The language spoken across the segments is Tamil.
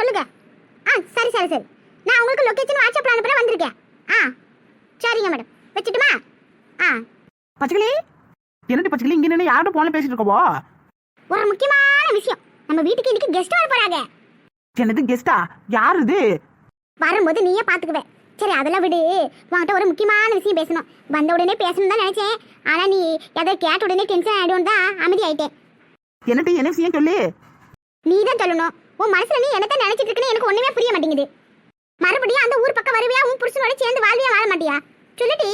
சொல்லுங்க. ஆ சரி சரி சரி. நான் உங்களுக்கு லொகேஷன் வாட்ஸ்அப்ல அனுப்புறேன் வந்திருக்கேன். ஆ சரிங்க மேடம் வச்சுட்டுமா? ஆ. பச்சைக்கிளி என்னடி பச்சைக்கிளி? இங்க நின்று யார்கிட்ட போன பேசிட்டு இருக்கவோ? ஒரு முக்கியமான விஷயம். நம்ம வீட்டுக்கு இன்னைக்கு கெஸ்ட் வர போறாங்க. என்னது கெஸ்டா யார் இது? வரும்போது நீயே பாத்துக்குவ. சரி அதெல்லாம் விடு. உன்கிட்ட ஒரு முக்கியமான விஷயம் பேசணும். வந்த உடனே பேசணும் தான் நினைச்சேன். ஆனா நீ எதை கேட்ட உடனே டென்ஷன் ஆயிடும் தான் அமைதி ஆயிட்டேன் என்னடி என்ன விஷயம் சொல்லு? நீ தான் சொல்லணும். உன் மனசுல நீ என்னத்த நினைச்சிட்டு இருக்குன்னு எனக்கு ஒண்ணுமே புரிய மாட்டேங்குது. மறுபடியும் அந்த ஊர் பக்கம் வருவியா உன் புருஷனோட சேர்ந்து வாழ்வியா வாழ மாட்டியா? சொல்லுடி.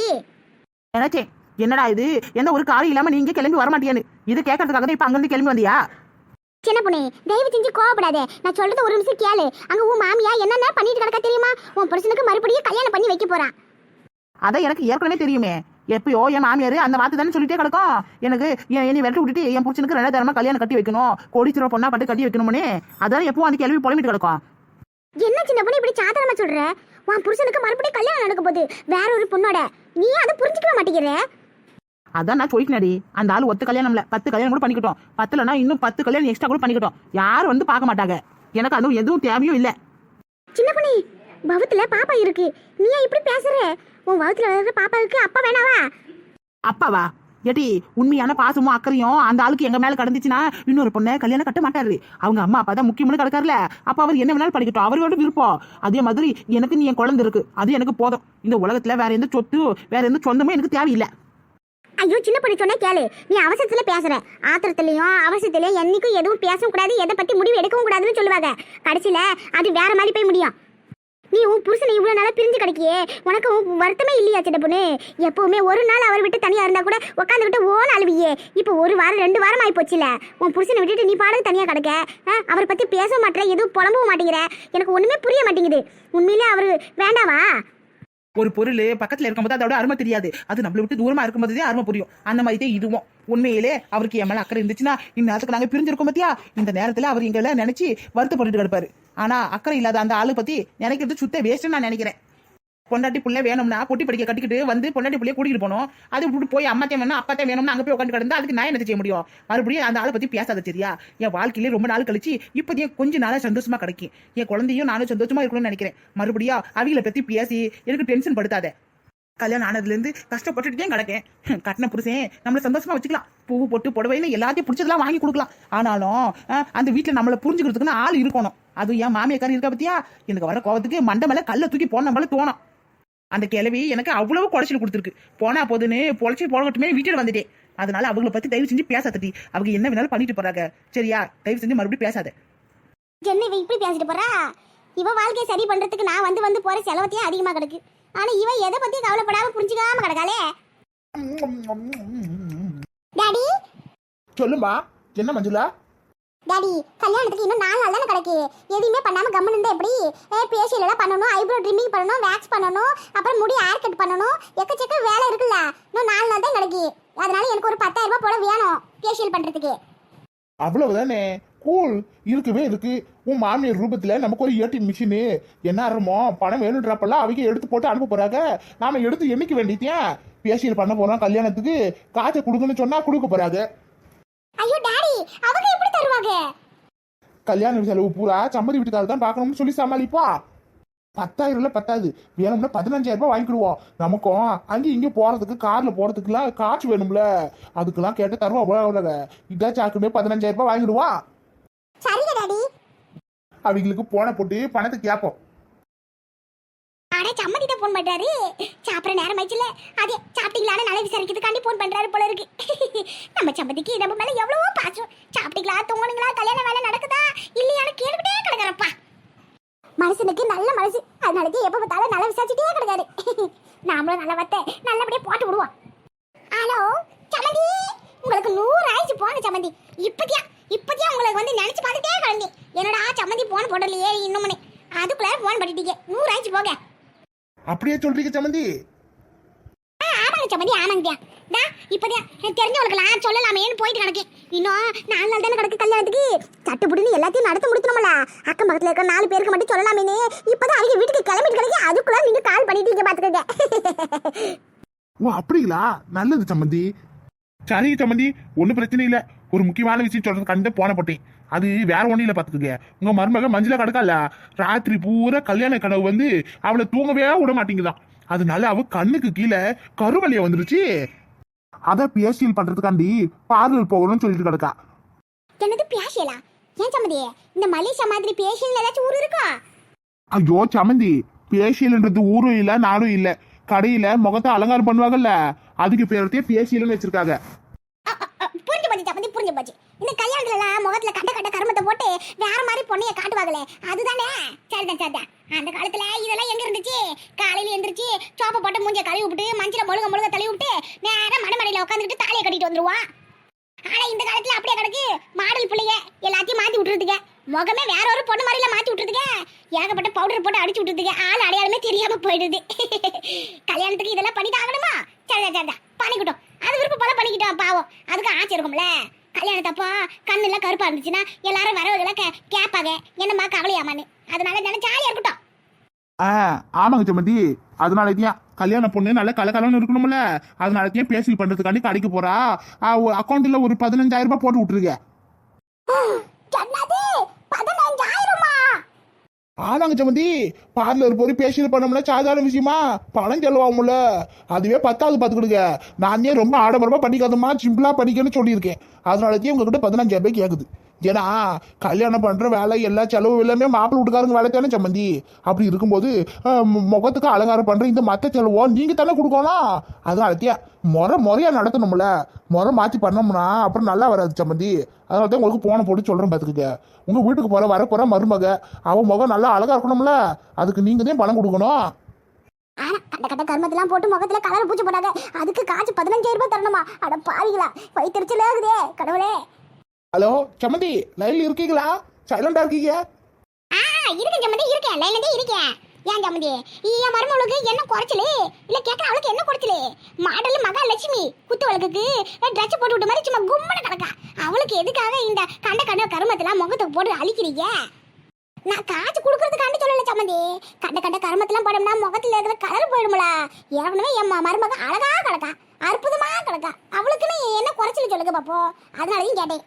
நினைச்சேன் என்னடா இது? எந்த ஒரு காரியம் இல்லாம நீங்க கிளம்பி வர மாட்டியான்னு? இது கேட்கறதுக்காக இப்ப அங்கிருந்து கிளம்பி வந்தியா? சின்ன பொண்ணு தயவு செஞ்சு கோவப்படாத. நான் சொல்றது ஒரு நிமிஷம் கேளு. அங்க உன் மாமியா என்னென்ன பண்ணிட்டு கிடக்கா தெரியுமா? உன் புருஷனுக்கு மறுபடியும் கல்யாணம் பண்ணி வைக்க போறான் அதான் எனக்கு ஏற்கனவே தெரியுமே. எப்பயோ என் மாமியார் அந்த வார்த்தை தானே சொல்லிட்டே கிடக்கும் எனக்கு என் என்னை விரட்டி விட்டுட்டு என் புருஷனுக்கு ரெண்டாவது தரமா கல்யாணம் கட்டி வைக்கணும். கோடீஸ்வர பொண்ணா பட்டு கட்டி வைக்கணும்னு. அதான் எப்போ அந்த கேள்வி புலம்பிட்டு கிடக்கும் என்ன சின்ன பொண்ணு இப்படி சாதாரணமா சொல்ற? உன் புருஷனுக்கு மறுபடியும் கல்யாணம் நடக்க போகுது. வேற ஒரு பொண்ணோட. நீ அதை புரிஞ்சுக்கவே மாட்டேங்கிற. அதான் நான் சொல்லிட்டேனடி. அந்த ஆள் ஒத்த கல்யாணம்ல பத்து கல்யாணம் கூட பண்ணிக்கிட்டோம். பத்துலனா இன்னும் பத்து கல்யாணம் எக்ஸ்ட்ரா கூட பண்ணிக்கிட்டோம். யாரும் வந்து பார்க்க மாட்டாங்க. எனக்கு அதுவும் எதுவும் தேவையும் இல்லை. சின்ன பொண்ணு பவத்துல பாப்பா இருக்கு. நீ இப்படி பேசுற? உன் வகுத்துல வளர்ற பாப்பாவுக்கு அப்பா வேணாவா? அப்பாவா? ஏடி உண்மையான பாசமும் அக்கறையும் அந்த ஆளுக்கு எங்க மேல கடந்துச்சுன்னா இன்னொரு பொண்ணை கல்யாணம் கட்ட மாட்டாரு. அவங்க அம்மா அப்பா தான் முக்கியமான கிடக்காருல. அப்ப அவர் என்ன வேணாலும் படிக்கட்டும் அவரோட விருப்பம். அதே மாதிரி எனக்கு நீ என் குழந்தை இருக்கு. அது எனக்கு போதும். இந்த உலகத்துல வேற எந்த சொத்து வேற எந்த சொந்தமும் எனக்கு தேவையில்லை. ஐயோ சின்ன பொண்ணு சொன்னா கேளு. நீ அவசரத்துல பேசுற. ஆத்திரத்துலயும் அவசரத்துலயும் என்னைக்கும் எதுவும் பேசவும் கூடாது. எதை பத்தி முடிவு எடுக்கவும் கூடாதுன்னு சொல்லுவாங்க. கடைசியில அது வேற மாதிரி போய் முடியும். நீ உன் புருஷனை இவ்வளோ நாளாக பிரிஞ்சு கிடைக்கியே? உனக்கு உன் வருத்தமே இல்லையா சின்ன பொண்ணு? எப்போவுமே ஒரு நாள் அவர் விட்டு தனியாக இருந்தால் கூட உட்காந்துக்கிட்டு ஓன அழுவியே. இப்போ ஒரு வாரம் ரெண்டு வாரம் ஆகி போச்சுல உன் புருஷனை விட்டுட்டு நீ பாடகு தனியாக கிடக்க? அவரை பற்றி பேச மாட்டேற எதுவும் புலம்பவும் மாட்டேங்கிற. எனக்கு ஒண்ணுமே புரிய மாட்டேங்குது. உண்மையிலே அவரு வேண்டாவா? ஒரு பொருள் பக்கத்துல இருக்கும்போது அதோட அருமை தெரியாது. அது நம்மளை விட்டு தூரமா இருக்கும்போது தான் அருமை புரியும். அந்த மாதிரி தான் இதுவும். உண்மையிலே அவருக்கு என் மேல அக்கறை இருந்துச்சுன்னா இந்நேரத்துக்கு நாங்கள் பிரிஞ்சிருக்கோம் பத்தியா? இந்த நேரத்தில் அவர் எங்களை நினச்சி வருத்தப்பட்டுட்டு கிடப்பாரு. ஆனா அக்கறை இல்லாத அந்த ஆளு பத்தி நினைக்கிறது சுத்த வேஸ்ட்னு நான் நினைக்கிறேன். பொண்டாட்டி புள்ள வேணும்னா பொட்டி படிக்க கட்டிக்கிட்டு வந்து பொண்டாட்டி புள்ளைய கூட்டிகிட்டு போனோம் அது விட்டு போய் அம்மாத்தே வேணும் அப்பாத்தே வேணும்னு அங்க போய் உட்காந்து கிடந்தா அதுக்கு நான் என்ன செய்ய முடியும்? மறுபடியும் அந்த ஆளை பத்தி பேசாத சரியா? என் வாழ்க்கையிலே ரொம்ப நாள் கழிச்சு இப்போதையும் கொஞ்ச நாளாக சந்தோஷமா கிடைக்கும். என் குழந்தையும் நானும் சந்தோஷமா இருக்கணும்னு நினைக்கிறேன். மறுபடியும் அவங்கள பத்தி பேசி எனக்கு டென்ஷன் படுத்தாத. கல்யாணம் ஆனதுலேருந்து கஷ்டப்பட்டுட்டே கிடக்கேன். கட்டின புருஷன் நம்மளை சந்தோஷமா வச்சுக்கலாம். பூ போட்டு புடவைன்னு எல்லாத்தையும் பிடிச்சதெல்லாம் வாங்கி கொடுக்கலாம். ஆனாலும் அந்த வீட்டில் நம்மளை புரிஞ்சுக்கிறதுக்குன்னு ஆள் இருக்கணும். அதுவும் என் மாமியாக்காரி இருக்கா பத்தியா? எனக்கு வர கோவத்துக்கு மண்டை மேல கல்ல தூக்கி போன மேல தோணும். அந்த கிழவி எனக்கு அவ்வளவு குடைச்சல் கொடுத்துருக்கு. போனா போதுன்னு பொழைச்சி போகட்டுமே வீட்டில் வந்துட்டேன் அதனால அவங்கள பத்தி தயவு செஞ்சு பேசாதடி. அவங்க என்ன வேணாலும் பண்ணிட்டு போறாங்க. சரியா தயவு செஞ்சு மறுபடியும் பேசாத. என்ன இவ இப்படி பேசிட்டு போறா? இவ வாழ்க்கையை சரி பண்றதுக்கு நான் வந்து வந்து போற செலவத்தையும் அதிகமா கிடக்கு. ஆனா இவ எதை பத்தி கவலைப்படாம புரிஞ்சுக்காம கிடக்காளே? டாடி? சொல்லுமா என்ன மஞ்சுளா? டாடி கல்யாணத்துக்கு இன்னும் நாலு நாள் தானே கிடக்கு. எதுவுமே பண்ணாமல் கம்மன் இருந்தால் எப்படி? பேஷியல் பண்ணணும் ஐப்ரோ ட்ரிம்மிங் பண்ணணும் வேக்ஸ் பண்ணணும் அப்புறம் முடி ஹேர் கட் பண்ணணும் எக்கச்சக்க வேலை இருக்குல்ல. இன்னும் நாலு நாள் தான் கிடக்கு. அதனால எனக்கு ஒரு பத்தாயிரம் ரூபாய் போல வேணும் பேசியல் பண்ணுறதுக்கு அவ்வளவுதானே? கூல் இருக்கவே இருக்கு. உன் மாமியார் ரூபத்தில் நமக்கு ஒரு ஏடிஎம் மிஷினு என்ன ஆரம்போ பணம் வேணுன்றப்பெல்லாம் அவங்க எடுத்து போட்டு அனுப்ப போறாங்க. நாம எடுத்து எண்ணிக்க வேண்டியதேன் பேசியல் பண்ண போறோம் கல்யாணத்துக்கு. காசை கொடுங்கன்னு சொன்னா கொடுக்க போறாங்க. ஐயோ டாடி அவங்க எப்படி தருவாங்க? கல்யாண செலவு பூரா சம்மதி வீட்டுக்காரர் தான் பார்க்கணும்னு சொல்லி சமாளிப்பா. பத்தாயிரம் ரூபாய் பத்தாது. வேணும்னா பதினஞ்சாயிரம் ரூபாய் வாங்கிக்கிடுவோம் நமக்கும் அங்கே இங்கே போறதுக்கு கார்ல போறதுக்குலாம் காசு வேணும்ல. அதுக்கெல்லாம் கேட்டு தருவா அவ்வளவு இதான் சாக்குமே பதினஞ்சாயிரம் ரூபாய் வாங்கிடுவான் சரிங்க டாடி. அவங்களுக்கு போன போட்டு பணத்தை கேட்போம். மாட்டாரு. சாப்பிட்ற நேரம் ஆச்சுல அதே சாப்பிட்டீங்களான்னு நல்லா விசாரிக்கிறதுக்காண்டி ஃபோன் பண்றாரு போல இருக்கு. நம்ம சம்மதிக்கு நம்ம மேல எவ்வளவோ பாசம். சாப்பிட்டீங்களா தூங்கணுங்களா கல்யாண வேலை நடக்குதா இல்லையான்னு கேட்டுக்கிட்டே கிடக்குறப்பா. மனுஷனுக்கு நல்ல மனசு. அதனாலக்கு எப்ப பார்த்தாலும் நல்லா விசாரிச்சுட்டே கிடக்காரு. நாமளும் நல்லா வத்த நல்லபடியா போட்டு விடுவோம். ஹலோ சமந்தி உங்களுக்கு நூறு ஆயிடுச்சு போன சமந்தி இப்பத்தியா இப்பத்தியா உங்களுக்கு வந்து நினைச்சு பார்த்துட்டே கிடந்தேன் என்னடா சம்மந்தி போன் போடலையே இன்னும் அதுக்குள்ள போன் பண்ணிட்டீங்க நூறு ஆயிடுச்சு போங்க. அப்படியே சொல்றீங்க சம்மந்தி ஆ, ஆமாங்க சம்மந்தி ஆமாங்கய்யா டா இப்போதான் தெரிஞ்சவங்களுக்குலாம் சொல்லலாமேன்னு போயிட்டு கிடக்கு இன்னும் நாலு நாள் தானே கிடக்கு கல்யாணத்துக்கு? சட்டுப்புடுன்னு எல்லாத்தையும் நடத்த முடிக்கணும்ல. அக்கம் பக்கத்துல இருக்க நாலு பேருக்கு மட்டும் சொல்லலாமேனே இப்போதான் அவங்க வீட்டுக்கு கிளம்பிட்டு கிடக்கு அதுக்குள்ள நீங்க கால் பண்ணிட்டீங்க பாத்துக்கங்க. ஓ அப்படிங்களா? நல்லது சம்மந்தி சரிங்க சம்மந்தி ஒன்றும் பிரச்சனை இல்லை. ஒரு முக்கியமான விஷயம் சொல்றது கண்டு போன போட்டேன். அது வேற ஒன்றும் இல்லை பார்த்துக்கங்க உங்க மருமக மஞ்சளா கிடக்கால ராத்திரி பூரா கல்யாண கனவு வந்து அவளை தூங்கவே விட மாட்டேங்குதான் அதனால அவ கண்ணுக்கு கீழே கருவலிய வந்துருச்சு. அத பேசியல் பண்றதுக்காண்டி பார்லர் போகணும்னு சொல்லிட்டு கிடக்கா. என்னது பேசியலா? ஏன் சம்மதி இந்த மலேசியா மாதிரி பேசியல் ஏதாச்சும் ஊர் இருக்கா? ஐயோ சமந்தி பேசியல்ன்றது ஊரும் இல்ல நாடும் இல்ல. கடையில முகத்தை அலங்காரம் பண்ணுவாங்கல்ல அதுக்கு பேரத்தையே பேசியல்னு வச்சிருக்காங்க அ, அ, அ, புரிஞ்சு போச்சு சம்மதி புரிஞ்சு போச்சு இந்த கல்யாணத்துலலாம் முகத்துல கட்ட கட்ட கருமத்தை போட்டு வேற மாதிரி பொண்ணைய காட்டுவாங்களே அதுதானே? சரிதான் சரிதான். அந்த காலத்துல இதெல்லாம் எங்க இருந்துச்சு? காலையில எந்திரிச்சு சோப்பை போட்டு மூஞ்ச கழுவி விட்டு மஞ்சள் முழுக முழுக தழுவி விட்டு நேரம் மடமடையில உட்காந்துட்டு தாலியை கட்டிட்டு வந்துருவான். ஆனா இந்த காலத்துல அப்படியே கிடக்கு. மாடல் பிள்ளைங்க எல்லாத்தையும் மாத்தி விட்டுருதுங்க முகமே வேற ஒரு பொண்ணு மாதிரில மாத்தி விட்டுருதுங்க ஏகப்பட்ட பவுடர் போட்டு அடிச்சு விட்டுருதுங்க ஆள் அடையாளமே தெரியாம போயிடுது. கல்யாணத்துக்கு இதெல்லாம் பண்ணிட்டு ஆகணுமா? சரிதான் சரிதான். பண்ணிக்கிட்டோம். அது விருப்பம் போல பண்ணிக்கிட்டோம் பாவம். அதுக்கு ஆசை இருக்கும்ல? கல்யாணத்தப்போ கண்ணுல கருப்பா இருந்துச்சுன்னா எல்லாரும் வரவங்களை கே கேட்பாங்க. என்னம்மா கவலையாமான்னு. அதனால தானே ஜாலியா இருக்கட்டும். ஆ ஆமாங்க சம்மந்தி அதனாலதான் கல்யாண பொண்ணு நல்ல கலகலன்னு இருக்கணும்ல. அதனாலதான் பேசியல் பண்றதுக்காண்டி கடைக்கு போறா. அக்கௌண்ட்ல ஒரு பதினஞ்சாயிரம் ரூபாய் போட்டு விட்டுருங்க. ஆமாங்க சம்மந்தி பார்லர் போய் பேசியல் பண்ணோம்னா சாதாரண விஷயமா? பணம் செலவாகும்ல. அதுவே பத்தாவது பார்த்துக்கிடுங்க. ஏன் ரொம்ப ஆடம்பரமாக பண்ணிக்காதம்மா சிம்பிளாக பண்ணிக்கன்னு சொல்லியிருக்கேன். அதனாலதான் உங்ககிட்ட பதினஞ்சாயிரம் ரூபாய் கேட்குது ஏன்னா கல்யாணம் பண்ணுற வேலை எல்லா செலவு எல்லாமே மாப்பிள்ளை வீட்டுக்காரங்க வேலை தானே சம்மந்தி அப்படி இருக்கும்போது முகத்துக்கு அலங்காரம் பண்ணுற இந்த மற்ற செலவோ நீங்கள் தானே கொடுக்கணும் அதனாலதான் முறை முறையாக நடத்தணும்ல. முறை மாற்றி பண்ணோம்னா அப்புறம் நல்லா வராது சம்மந்தி அதனால தான் உங்களுக்கு போன போட்டு சொல்கிறேன் பாத்துக்கங்க. உங்கள் வீட்டுக்கு போகிற வர போற மருமக அவன் முகம் நல்லா அழகா இருக்கணும்ல. அதுக்கு நீங்கள் தான் பணம் கொடுக்கணும். ஆனா கண்ட கர்மத்தெல்லாம் போட்டு முகத்துல கலர் பூச்சி போடாத. அதுக்கு காசு பதினஞ்சாயிரம் ரூபாய் தரணுமா? அட பாவிகளா வயிற்றுச்சல் ஆகுதே கடவுளே. ஹலோ சம்மந்தி லைன்ல இருக்கீங்களா? சைலண்டா இருக்கீங்க? ஆ இருக்கேன் சம்மந்தி இருக்கேன். லைன்ல இருக்கேன். ஏன் சம்மந்தி? என் மருமகளுக்கு என்ன குறைச்சலு? இல்ல கேட்கற அவளுக்கு என்ன குறைச்சலு? மாடல் மகாலட்சுமி குத்து வழக்குக்கு ட்ரெஸ் போட்டு விட்ட மாதிரி சும்மா கும்மன கிடக்கா. அவளுக்கு எதுக்காக இந்த கண்ட கண்ட கருமத்தெல்லாம் முகத்துக்கு போட்டு அழிக்கிறீங்க? நான் காசு கொடுக்கறதுக்காண்டி சொல்லல சம்மந்தி. கண்ட கண்ட கருமத்தெல்லாம் போடணும்னா முகத்துல இருக்கிற கலர் போயிடும்ல. ஏற்கனவே என் மருமக அழகா கிடக்கா. அற்புதமா கிடக்கா. அவளுக்குன்னு என்ன குறைச்சல் சொல்லுங்க பாப்போ அதனாலயும் கேட்டேன்.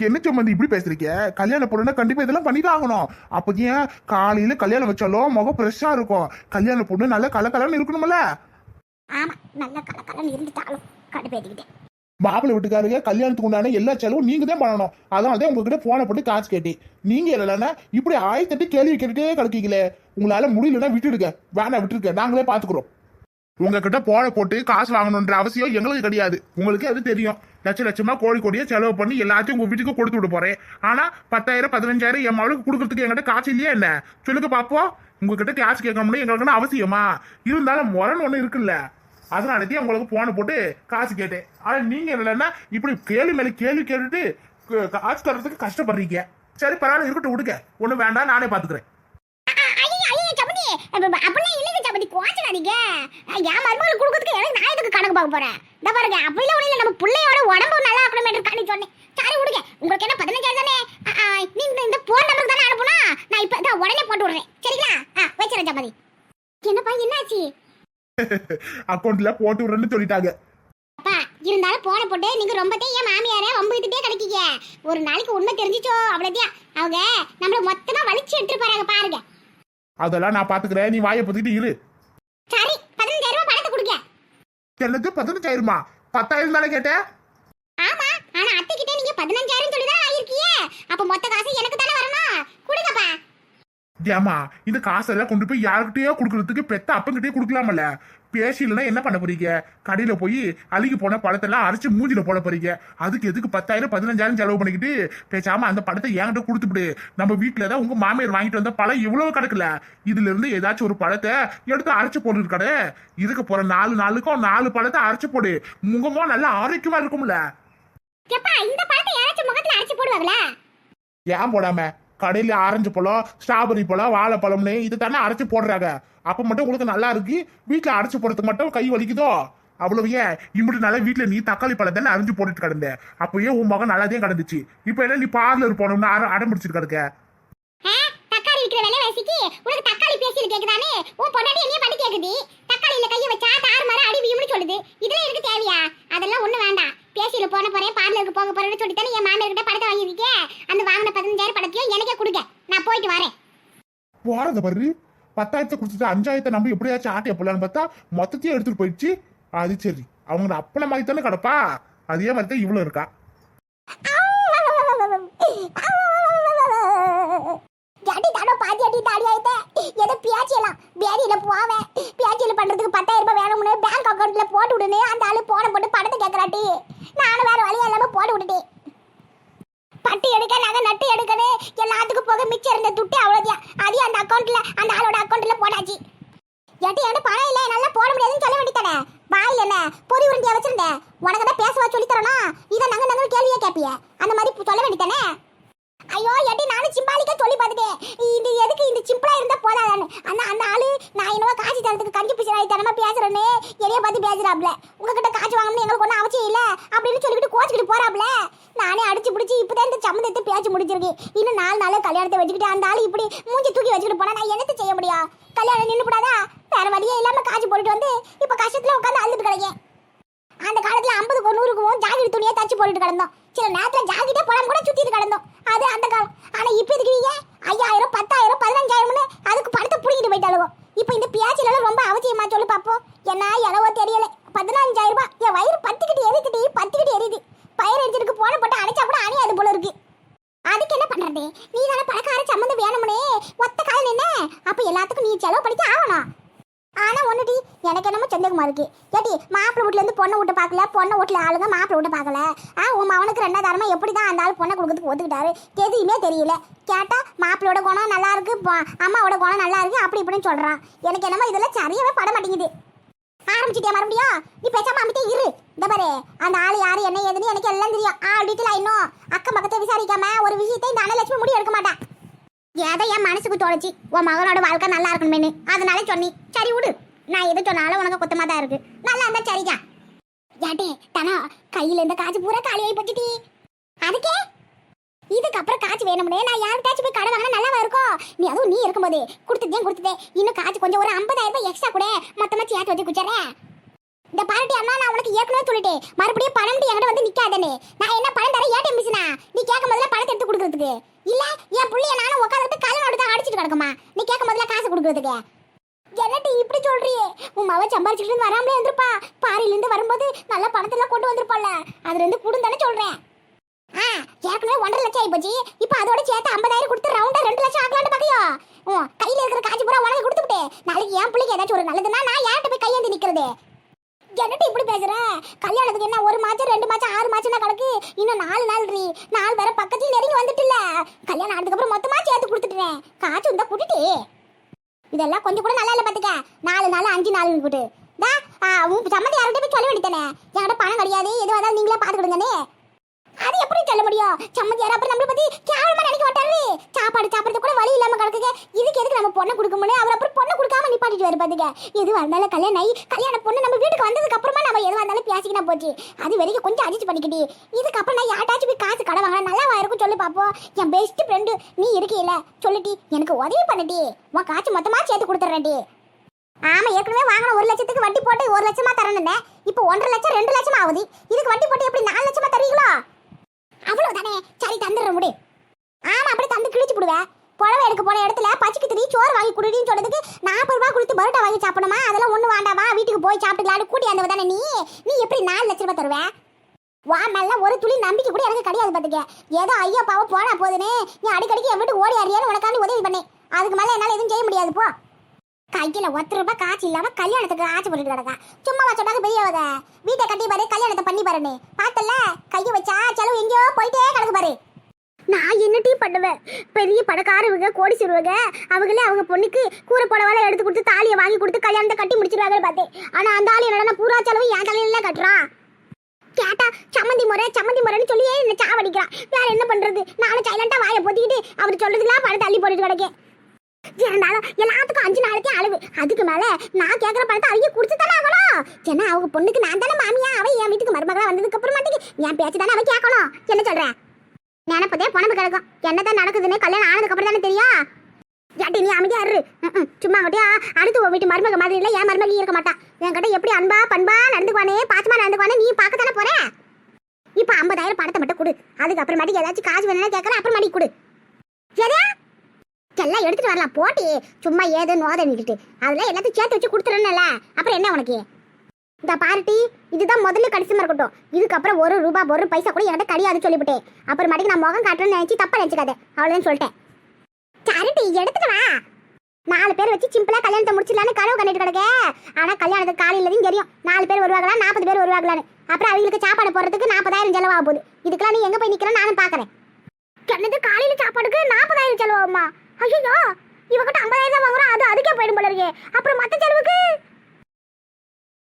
என்ன சம்மந்தி இப்படி பேசுறீங்க? கல்யாணம் பொண்ணுனா கண்டிப்பா இதெல்லாம் பண்ணிதான் ஆகணும். அப்போ ஏன் காலையில கல்யாணம் வச்சாலும் முகம் ஃப்ரெஷ்ஷா இருக்கும். கல்யாண பொண்ணு நல்ல கலக்கலன்னு இருக்கணும்ல. ஆமா நல்ல கலக்கலன்னு இருந்துட்டாலும் கடுப்பேத்திக்கிட்டேன். மாப்பிள்ளை வீட்டுக்காரங்க கல்யாணத்துக்கு உண்டான எல்லா செலவும் நீங்க தான் பண்ணணும். அதனால தான் உங்ககிட்ட போன போட்டு காசு கேட்டேன். நீங்க இல்லைன்னா இப்படி ஆயிரத்தெட்டு கேள்வி கேட்டுட்டே கிடக்கீங்களே. உங்களால முடியலன்னா விட்டுடுங்க. வேணாம் விட்டுருங்க. நாங்களே பாத்துக்கிறோம். உங்ககிட்ட போன போட்டு காசு வாங்கணுன்ற அவசியம் எங்களுக்கு கிடையாது உங்களுக்கு அது தெரியும் லட்ச லட்சமா கோடி கோடியா செலவு பண்ணி எல்லாத்தையும் உங்க வீட்டுக்கு கொடுத்து விட போறேன் ஆனா பத்தாயிரம் பதினஞ்சாயிரம் என் மகளுக்கு கொடுக்கறதுக்கு என்கிட்ட காசு இல்லையா என்ன சொல்லுங்க பாப்போம் உங்ககிட்ட காசு கேட்கணும்னு எங்களுக்கு அவசியமா இருந்தாலும் முரண் ஒண்ணு இருக்குல்ல அதனாலதான் உங்களுக்கு போன போட்டு காசு கேட்டேன் ஆனா நீங்க என்னன்னா இப்படி கேள்வி மேல கேள்வி கேட்டுட்டு காசு தர்றதுக்கு கஷ்டப்படுறீங்க சரி பரவாயில்ல இருக்கட்டும் விடுங்க ஒன்றும் வேண்டாம் நானே பாத்துக்கிறேன் குவாச்சிடாதீங்க என் மருமகள் கொடுக்கறதுக்கு எனக்கு நான் எதுக்கு கணக்கு பார்க்க போறேன்? இந்த பாருங்க அப்படிலாம் ஒண்ணு இல்லை. நம்ம பிள்ளையோட உடம்பு நல்லா இருக்கணும் காணி சொன்னேன். சரி விடுங்க. உங்களுக்கு என்ன பதினஞ்சாயிரம் தானே? நீ இந்த இந்த போன் நம்பருக்கு தானே அனுப்புனா நான் இப்போ தான் உடனே போட்டு விடுறேன். சரிங்களா? ஆ வச்சிடறேன் சபதி என்னப்பா என்னாச்சு? அக்கௌண்ட்ல போட்டு விடுறேன்னு சொல்லிட்டாங்க. அப்பா இருந்தாலும் போன போட்டு நீங்க ரொம்ப என் மாமியாரே வம்புக்கிட்டே கிடைக்கீங்க? ஒரு நாளைக்கு உண்மை தெரிஞ்சிச்சோ? அவ்வளோதான் அவங்க நம்மள மொத்தமா வலிச்சு எடுத்துட்டு போறாங்க பாருங்க. அதெல்லாம் நான் பாத்துக்கிறேன். நீ வாயை பத்திட்டு இரு சரி பதினஞ்சாயிரம் ரூபாய் பணத்தை கொடுங்க என்னது பதினஞ்சாயிரமா? பத்தாயிரம் தானே கேட்டேன் ஆமா ஆனா அத்தை கிட்ட நீங்க பதினஞ்சாயிரம் சொல்லி தான் ஆயிருக்கியே அப்ப மொத்த காசு எனக்கு தானே வரணும் கொடுங்கப்பா ஏமா இந்த காசெல்லாம் கொண்டு போய் யாருக்கிட்டயோ கொடுக்கறதுக்கு பெத்த அப்பங்கிட்டயே கொடுக்கலாமல்ல? பேசிலன்னா என்ன பண்ண போறீங்க? கடையில போய் அழுகி போன பழத்தெல்லாம் அரைச்சு மூஞ்சில போட போறீங்க. அதுக்கு எதுக்கு பத்தாயிரம் பதினஞ்சாயிரம் செலவு பண்ணிக்கிட்டு பேசாம அந்த படத்தை என்கிட்ட கொடுத்துவிடு நம்ம வீட்டுல தான் உங்க மாமியார் வாங்கிட்டு வந்த பழம் இவ்வளவு கிடக்கல. இதுல இருந்து ஏதாச்சும் ஒரு பழத்தை எடுத்து அரைச்சு போடு கடை இதுக்கு போற நாலு நாளுக்கும் நாலு பழத்தை அரைச்சு போடு. முகமும் நல்லா ஆரோக்கியமா இருக்கும்ல. பழத்தை ஏன் போடாம? கடையில ஆரஞ்சு பழம் ஸ்ட்ராபெரி பழம் வாழைப்பழம்னு இது தானே அரைச்சு போடுறாங்க. அப்ப மட்டும் உங்களுக்கு நல்லா இருக்கு? வீட்டுல அரைச்சு போடுறதுக்கு மட்டும் கை வலிக்குதோ? அவ்வளவு ஏன்? இப்படி நல்லா வீட்டுல நீ தக்காளி பழம் தானே அரைஞ்சு போட்டுட்டு கிடந்த. அப்பயே உன் மகன் நல்லாதே கிடந்துச்சு. இப்ப என்ன நீ பார்லர் போனோம்னு அட அடம் பிடிச்சிட்டு கிடக்க? ஆ, தக்காளி விக்கிற விலை உனக்கு தக்காளி பேசிட்டு கேக்குதானே? உன் பொண்டாட்டி என்னைய பண்ணி கேக்குது. தக்காளியில கைய வச்சா தாறு மாற அடி வியும்னு சொல்லுது. இதுல எனக்கு தேவையா? அதெல்லாம் ஒண்ணு வேண்டாம். பேசியில போன போறேன் பார்லருக்கு போக போறேன்னு சொல்லித்தானே என் மாமியார் கிட்ட படத்தை வாங்கியிருக்கேன் அந்த வாங்கின பதினஞ்சாயிரம் படத்தையும் எனக்கே கொடுங்க. நான் போயிட்டு வரேன். போறத பாரு. பத்தாயிரத்தை கொடுத்துட்டு அஞ்சாயிரத்தை நம்ம எப்படியாச்சும் ஆட்டிய போலான்னு பார்த்தா மொத்தத்தையும் எடுத்துட்டு போயிடுச்சு. அது சரி. அவங்க அப்பள மாதிரி தானே கிடப்பா. அதே மாதிரி தான் இவ்வளவு இருக்கா அடி தானோ பாதி அடி தாடி ஆயிட்டே ஏதோ பியாச்சியலாம் பேரியில போவேன் பியாச்சியில பண்றதுக்கு பத்தாயிரம் ரூபாய் வேணும்னு பேங்க் அக்கவுண்ட்ல போட்டு விடுனே அந்த ஆளு போன போட்டு பணத்தை கேட்கறாட்டி நானும் வேற வழியா இல்லாம போட்டு விட்டுட்டேன் பட்டு எடுக்க நகை நட்டு எடுக்கணும் எல்லாத்துக்கும் போக மிச்சம் இருந்த துட்டு அவ்வளோதான் அதையும் அந்த அக்கவுண்ட்ல அந்த ஆளோட அக்கவுண்ட்ல போட்டாச்சு ஏட்டி என்கிட்ட பணம் இல்லை நல்லா போட முடியாதுன்னு சொல்ல வேண்டியதானே வாயில் என்ன பொறி உருண்டியா வச்சிருந்தேன் உனக்கு தான் பேசவா சொல்லி தரனா இதை நங்க நங்க கேள்வியா கேப்பிய அந்த மாதிரி சொல்ல வேண்டியதானே ஐயோ எட்டி நானும் சிம்பாலிக்கா சொல்லி பார்த்துட்டேன் இது எதுக்கு இந்த சிம்பிளா இருந்தா போதாதான்னு. அந்த அந்த ஆளு நான் என்னவோ காசு தரத்துக்கு கஞ்சி பிசினாய் தரமா பேசுறேன்னு என்னைய பார்த்து பேசுறாப்ல. உங்ககிட்ட காசு வாங்கணும்னு எங்களுக்கு ஒன்றும் அவசியம் இல்ல அப்படின்னு சொல்லிட்டு கோச்சிக்கிட்டு போறாப்ல. நானே அடிச்சு பிடிச்சி இப்பதான் இந்த சம்மந்தத்தை பேச்சு முடிச்சிருக்கு இன்னும் நாலு நாள் கல்யாணத்தை வச்சுக்கிட்டு அந்த ஆளு இப்படி மூஞ்சி தூக்கி வச்சுக்கிட்டு போனா நான் என்னத்தை செய்ய முடியும்? கல்யாணம் நின்று கூடாதா வேற வழியே இல்லாம காசு போட்டுட்டு வந்து இப்போ கஷ்டத்துல உட்காந்து அழுதுட்டு கிடைக்கேன். அந்த காலத்துல ஐம்பதுக்கு நூறுக்கும் ஜாக்கெட் துணியை தச்சு போட்டுட்டு கிடந்தோம். சில நேரத்தில் ஜாக்கெட்டே போடாம கூட சுத்திட்டு கிடந்தோம். அது அந்த காலம் ஆனா இப்ப இதுக்கு நீங்க ஐயாயிரம் பத்தாயிரம் பதினஞ்சாயிரம்னு அதுக்கு பணத்தை புடிங்கிட்டு போயிட்டாளுவோ இப்போ இந்த பியாச்சில ரொம்ப அவசியமா சொல்லு பாப்போம் என்ன எளவோ தெரியல பதினஞ்சாயிரம் ரூபாய் என் வயிறு பத்துக்கிட்டு எரியுதுடி பத்துக்கிட்டு எரியுது பயிர் எரிஞ்சிருக்கு போன போட்டு அணைச்சா கூட அணியாது போல இருக்கு அதுக்கு என்ன பண்றது நீ தானே பணக்கார சம்மந்தம் வேணும்னே ஒத்த காலம் என்ன அப்ப எல்லாத்துக்கும் நீ செலவு படிக்க ஆகணும் ஆனா ஒண்ணுடி எனக்கு என்னமோ சந்தேகமா இருக்கு ஏட்டி மாப்பிள்ளை வீட்ல இருந்து பொண்ணை விட்டு பார்க்கல பொண்ணை வீட்டுல ஆளுங்க மாப்பிள்ளை விட்டு பார்க்கல ஆ உன் மவனுக்கு ரெண்டாயிரமா எப்படி தான் அந்த ஆள் பொண்ணை கொடுக்கறதுக்கு ஒத்துக்கிட்டாரு. எதுவுமே தெரியல. கேட்டால் மாப்பிள்ளையோட குணம் நல்லா இருக்கு. அம்மாவோட குணம் நல்லா இருக்கு. அப்படி இப்படின்னு சொல்றான். எனக்கு என்னமோ இதெல்லாம் சரியாவே பட மாட்டேங்குது. ஆரம்பிச்சிட்டியா மறுபடியும்? நீ பேசாம அமைத்தே இரு. இந்த பாரு அந்த ஆள் யாரு என்ன ஏதுன்னு எனக்கு எல்லாம் தெரியும். ஆள் டீட்டெயில் இன்னும் அக்கம் பக்கத்தை விசாரிக்காம ஒரு விஷயத்தை இந்த அனலட்சுமி முடிவு எடுக்க மாட்டேன் ஏதோ என் மனசுக்கு தோணுச்சு? உன் மகனோட வாழ்க்கை நல்லா இருக்கணுமேனு அதனால சொன்னி. சரி விடு. நான் எது சொன்னாலும் உனக்கு குத்தமாக தான் இருக்கு. நல்லா இருந்தா சரிக்கா. ஏட்டே தனா கையில இந்த காசு பூரா காலியாகி போச்சுட்டி. வேணும்னே. நான் யாருக்காச்சும் போய் கடை வாங்கினா நல்லா இருக்கும்? நீ அதுவும் நீ இருக்கும்போது. கொடுத்துட்டேன் கொடுத்துட்டேன். இன்னும் காசு கொஞ்சம் ஒரு ஐம்பதாயிரம் ரூபாய் எக்ஸ்ட்ரா கூட. மொத்தமாக சேர்த்து வச்சு குச்சறேன் இந்த பாரட்டி அண்ணா நான் உனக்கு ஏற்கனவே சொல்லிட்டேன். மறுபடியும் பணம் என்கிட்ட வந்து நிக்காதேன்னு. நான் என்ன பணம் தரேன்? ஏடிஎம் மிஷினா நீ கேட்கும் போதுல பணத்தை எடுத்து கொடுக்கறதுக்கு. இல்லை என் புள்ளைய நானும் உட்காந்துட்டு கல்யாணம் தான் அடிச்சிட்டு கிடக்குமா? நீ கேட்கும் போதுல காசு கொடுக்குறதுக்கு. என்னட்டு இப்படி சொல்றியே உன் மவ சம்பாரிச்சுட்டு வராமலே வந்திருப்பா பாரில இருந்து வரும்போது நல்ல பணத்தெல்லாம் கொண்டு வந்திருப்பாள்ல. அதுல இருந்து குடுந்தானே சொல்றேன். ஏற்கனவே ஒன்றரை லட்சம் ஆயிப்போச்சு. இப்போ அதோட சேர்த்து ஐம்பதாயிரம் கொடுத்து ரவுண்டா ரெண்டு லட்சம் ஆக்கலான்னு பாக்கியோ ஓ கையில இருக்கிற காசு பூரா உனக்கு கொடுத்துட்டு நாளைக்கு என் பிள்ளைக்கு ஏதாச்சும் ஒரு நல்லதுன்னா நான் யார்கிட்ட போய் கையேந்தி நிக்கிறது? என்னட்டு இப்படி பேசுற? கல்யாணத்துக்கு என்ன ஒரு மாதம் ரெண்டு மாதம் ஆறு மாசம் கணக்கு? இன்னும் நாலு நாள் ரீ நாலு வேற பக்கத்துல நெருங்கி வந்துட்டுல கல்யாணம் ஆனதுக்கு அப்புறம் மொத்தமா சேர்த்து கொடுத்துட்டேன். காசு இருந்தால் கூட்டிட்டு. இதெல்லாம் கொஞ்சம் கூட நல்லா இல்லை பாத்துக்க. நாலு நாள் அஞ்சு நாள் கூட்டு தா உன் சம்மந்தி யார்கிட்ட போய் சொல்ல வேண்டியதானே என்கிட்ட பணம் கிடையாது. எதுவாக இருந்தாலும் நீங்களே பார்த்துக்கிடுங்கண்ணே எப்படி சம்மந்தியார் அப்புறம் நம்மளை பத்தி கேவலமா நினைக்க மாட்டாரு சாப்பாடு சாப்பிடுறது கூட வழி இல்லாம கிடக்குங்க இதுக்கு எதுக்கு நம்ம பொண்ணை கொடுக்க முடியும் அவர் அப்புறம் பொண்ணை கொடுக்காம நிப்பாட்டிட்டு வர பாத்துக்க. எதுவா இருந்தாலும் கல்யாணம் ஆகி கல்யாண பொண்ணு நம்ம வீட்டுக்கு வந்ததுக்கு அப்புறமா நம்ம எதுவா இருந்தாலும் பேசிக்கினா போச்சு. அது வரைக்கும் கொஞ்சம் அடிச்சு பண்ணிக்கிட்டி. இதுக்கப்புறம் நான் யார்ட்டாச்சும் போய் காசு கடை வாங்கினா நல்லா இருக்கும் சொல்லி பாப்போம். என் பெஸ்ட் ஃப்ரெண்டு நீ இருக்கீல சொல்லிட்டி எனக்கு உதவி பண்ணிட்டி உன் காசு மொத்தமா சேர்த்து கொடுத்துட்றேன்டி ஆமா ஏற்கனவே வாங்கின ஒரு லட்சத்துக்கு வட்டி போட்டு ஒரு லட்சமா தரணுங்க இப்போ ஒன்றரை லட்சம் ரெண்டு லட்சம் ஆகுது. இதுக்கு வட்டி போட்டு எப்படி நாலு லட்சமா தருவீங்களோ? அவ்வளவுதானே? சரி தந்துடுற முடி. ஆமா அப்படி தந்து கிழிச்சு விடுவேன் புடவை எடுக்க போன இடத்துல பச்சைக்கு திரி சோறு வாங்கி குடுடின்னு சொன்னதுக்கு நாற்பது ரூபா கொடுத்து பரோட்டா வாங்கி சாப்பிடணுமா? அதெல்லாம் ஒண்ணு வேண்டாமா வீட்டுக்கு போய் சாப்பிட்டுக்கலான்னு கூட்டி வந்தவ தானே நீ? நீ எப்படி நாலு லட்ச ரூபாய் தருவேன் வா மேல ஒரு துளி நம்பிக்கை கூட எனக்கு கிடையாது பாத்துக்க. ஏதோ ஐயோ பாவம் போனா போதுன்னு. நீ அடிக்கடிக்கு என் வீட்டு ஓடி அறியான்னு உனக்காண்டி உதவி பண்ணேன். அதுக்கு மேல என்னால எதுவும் செய்ய முடியாது போ. கையில ஒத்து ரூபாய் காசு இல்லாம கல்யாணத்துக்கு காசு பண்ணிட்டு கிடக்கா. சும்மா வச்சோடாக பெரியவத வீட்டை கட்டி பாரு கல்யாணத்தை பண்ணி பாருன்னு. பார்த்தல கைய வச்சா செலவு எங்கேயோ போயிட்டே கிடக்கு பாரு. நான் என்னட்டி பண்ணுவேன்? பெரிய பணக்காரவங்க கோடி சிறுவங்க அவங்களே அவங்க பொண்ணுக்கு கூரை புடவால எடுத்து கொடுத்து தாலியை வாங்கி கொடுத்து கல்யாணத்தை கட்டி முடிச்சிருவாங்கன்னு பார்த்தேன். ஆனா அந்த ஆள் என்னடா பூரா செலவு என் தலையில கட்டுறான். கேட்டா சம்மந்தி முறை சம்மந்தி முறைன்னு சொல்லியே என்ன சாவடிக்கிறான். வேற என்ன பண்றது? நானும் சைலண்டா வாயை பொத்திக்கிட்டு அவர் சொல்றதுலாம் பணம் தள்ளி போட்டுட்டு கிடக்கேன். இருந்தாலும் எல்லாத்துக்கும் அஞ்சு நாளைக்கு அளவு. அதுக்கு மேல நான் கேட்குற பணத்தை அவங்க குடிச்சு தானே ஆகணும்? ஏன்னா அவங்க பொண்ணுக்கு நான் தானே மாமியா அவன் என் வீட்டுக்கு மருமகளாக வந்ததுக்கு அப்புறம் மாட்டேங்க என் பேச்சு தானே அவ கேட்கணும். என்ன சொல்கிறேன் நினைப்பதே பணம் கிடக்கும். என்னதான் நடக்குதுன்னு கல்யாணம் ஆனதுக்கு அப்புறம் தானே தெரியும் ஏட்டி நீ அமைதியா இரு. சும்மா கட்டியா அடுத்து உன் வீட்டு மருமக மாதிரி இல்லை என் மருமகி இருக்க மாட்டான் என்கிட்ட எப்படி அன்பா பண்பா நடந்துக்குவானே பாசமா நடந்துக்குவானே நீ பார்க்க தானே போற? இப்போ ஐம்பதாயிரம் பணத்தை மட்டும் கொடு. அதுக்கப்புறமாட்டி ஏதாச்சும் காசு வேணும்னா கேட்கற அப்புறமாட்டி கொடு. சரியா எல்லாம் எடுத்துட்டு வரலாம். போட்டி. சும்மா ஏது நோதனிக்கிட்டு அதெல்லாம் எல்லாத்தையும் சேர்த்து வச்சு கொடுத்துருன்னல அப்புறம் என்ன உனக்கு? இந்த பார்ட்டி இதுதான் முதல்ல கடிசமா இருக்கட்டும். இதுக்கப்புறம் ஒரு ரூபா ஒரு பைசா கூட என்கிட்ட கிடையாது சொல்லிவிட்டேன். அப்புறமாட்டிக்கு நான் முகம் காட்டுறேன்னு நினைச்சு தப்பா நினைச்சுக்காத. அவ்வளோதான் சொல்லிட்டேன். சரிட்டி எடுத்துட்டு வா. நாலு பேர் வச்சு சிம்பிளா கல்யாணத்தை முடிச்சிடலான்னு கனவு கண்டிட்டு கிடக்க. ஆனா கல்யாணத்துக்கு காலையிலதையும் தெரியும். நாலு பேர் வருவாங்களா நாற்பது பேர் வருவாங்களான்னு. அப்புறம் அவங்களுக்கு சாப்பாடு போடுறதுக்கு நாற்பதாயிரம் செலவாக போகுது. இதுக்கெல்லாம் நீ எங்க போய் நிக்கிற நானும் பாக்குறேன். சொன்னது காலையில சாப்பாடுக்கு நாற்பதாயிரம் செலவாகுமா? ஐயோ இவகிட்ட ஐம்பதாயிரம் தான் வாங்குறோம் அது அதுக்கே போயிடும் போல இருக்கே. அப்புறம் மற்ற செலவுக்கு?